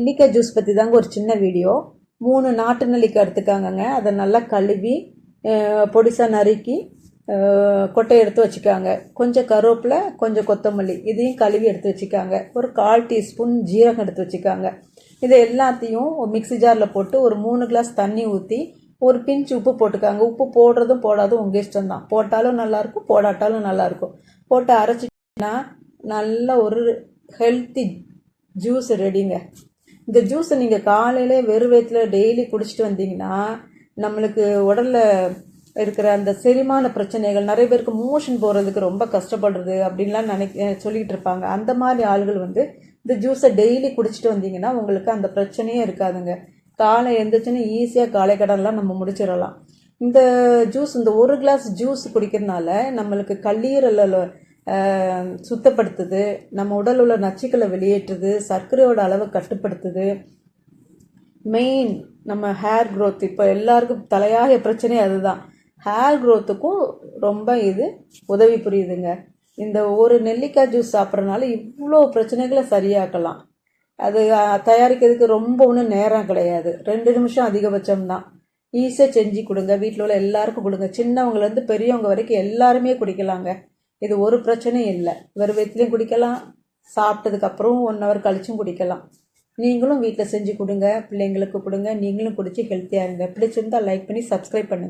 நெல்லிக்காய் ஜூஸ் பற்றி தாங்க ஒரு சின்ன வீடியோ மூணு நாட்டு நெல்லிக்காய் எடுத்துக்காங்கங்க. அதை நல்லா கழுவி பொடிசாக நறுக்கி கொட்டை கொட்டையை எடுத்து வச்சுக்காங்க. கொஞ்சம் கருவேப்பிலை கொஞ்சம் கொத்தமல்லி இதையும் கழுவி எடுத்து வச்சுக்காங்க. ஒரு கால் டீஸ்பூன் ஜீரகம் எடுத்து வச்சுக்காங்க. இதை எல்லாத்தையும் ஒரு மிக்ஸி ஜாரில் போட்டு ஒரு மூணு கிளாஸ் தண்ணி ஊற்றி ஒரு பிஞ்ச் உப்பு போட்டுக்காங்க. உப்பு போடுறதும் போடாதும் உங்கள் இஷ்டம் தான் போட்டாலும் நல்லாயிருக்கும் போடாட்டாலும் நல்லாயிருக்கும் போட்டு அரைச்சிட்டிங்கன்னா நல்ல ஒரு ஹெல்த்தி ஜூஸ் ரெடிங்க இந்த ஜூஸை நீங்கள் காலையில் வெறும் வயிற்றில் டெய்லி குடிச்சிட்டு வந்தீங்கன்னா நம்மளுக்கு உடலில் இருக்கிற அந்த செரிமான பிரச்சனைகள் நிறைய பேருக்கு மோஷன் போகிறதுக்கு ரொம்ப கஷ்டப்படுறது அப்படின்லாம் நினைக்க சொல்லிகிட்டு இருப்பாங்க. அந்த மாதிரி ஆள்கள் வந்து இந்த ஜூஸை டெய்லி குடிச்சிட்டு வந்தீங்கன்னா உங்களுக்கு அந்த பிரச்சனையே இருக்காதுங்க. காலை எழுந்திரிச்சுன்னு ஈஸியாக காலை கடன்லாம் நம்ம முடிச்சிடலாம். இந்த ஜூஸ் இந்த ஒரு கிளாஸ் ஜூஸ் குடிக்கிறதுனால நம்மளுக்கு கல்லீரலில் சுத்தப்படுத்துது நம்ம உடல் உள்ள நச்சுக்களை வெளியேற்றுது சர்க்கரையோட அளவை கட்டுப்படுத்துது. மெயின் நம்ம ஹேர் க்ரோத் இப்போ எல்லாருக்கும் தலையாய பிரச்சனையும் அதுதான். ஹேர் க்ரோத்துக்கும் ரொம்ப இது உதவி புரியுதுங்க. இந்த ஒரு நெல்லிக்காய் ஜூஸ் சாப்பிட்றனால இவ்வளோ பிரச்சனைகளை சரியாக்கலாம். அது தயாரிக்கிறதுக்கு ரொம்ப ஒன்றும் நேரம் கிடையாது. ரெண்டு நிமிஷம் அதிகபட்சம் தான் ஈஸியாக செஞ்சு கொடுங்க. வீட்டில் உள்ள எல்லாருக்கும் கொடுங்க. சின்னவங்கலேருந்து பெரியவங்க வரைக்கும் எல்லாருமே குடிக்கலாங்க. இது ஒரு பிரச்சனையும் இல்லை. வெறும் வயிற்றுலையும் குடிக்கலாம் சாப்பிட்டதுக்கப்புறம் ஒன் ஹவர் கழிச்சும் குடிக்கலாம். நீங்களும் வீட்டில் செஞ்சு கொடுங்க பிள்ளைங்களுக்கு கொடுங்க நீங்களும் குடித்து ஹெல்த்தியாக இருங்க பிடிச்சிருந்தால் லைக் பண்ணி சப்ஸ்கிரைப் பண்ணுங்கள்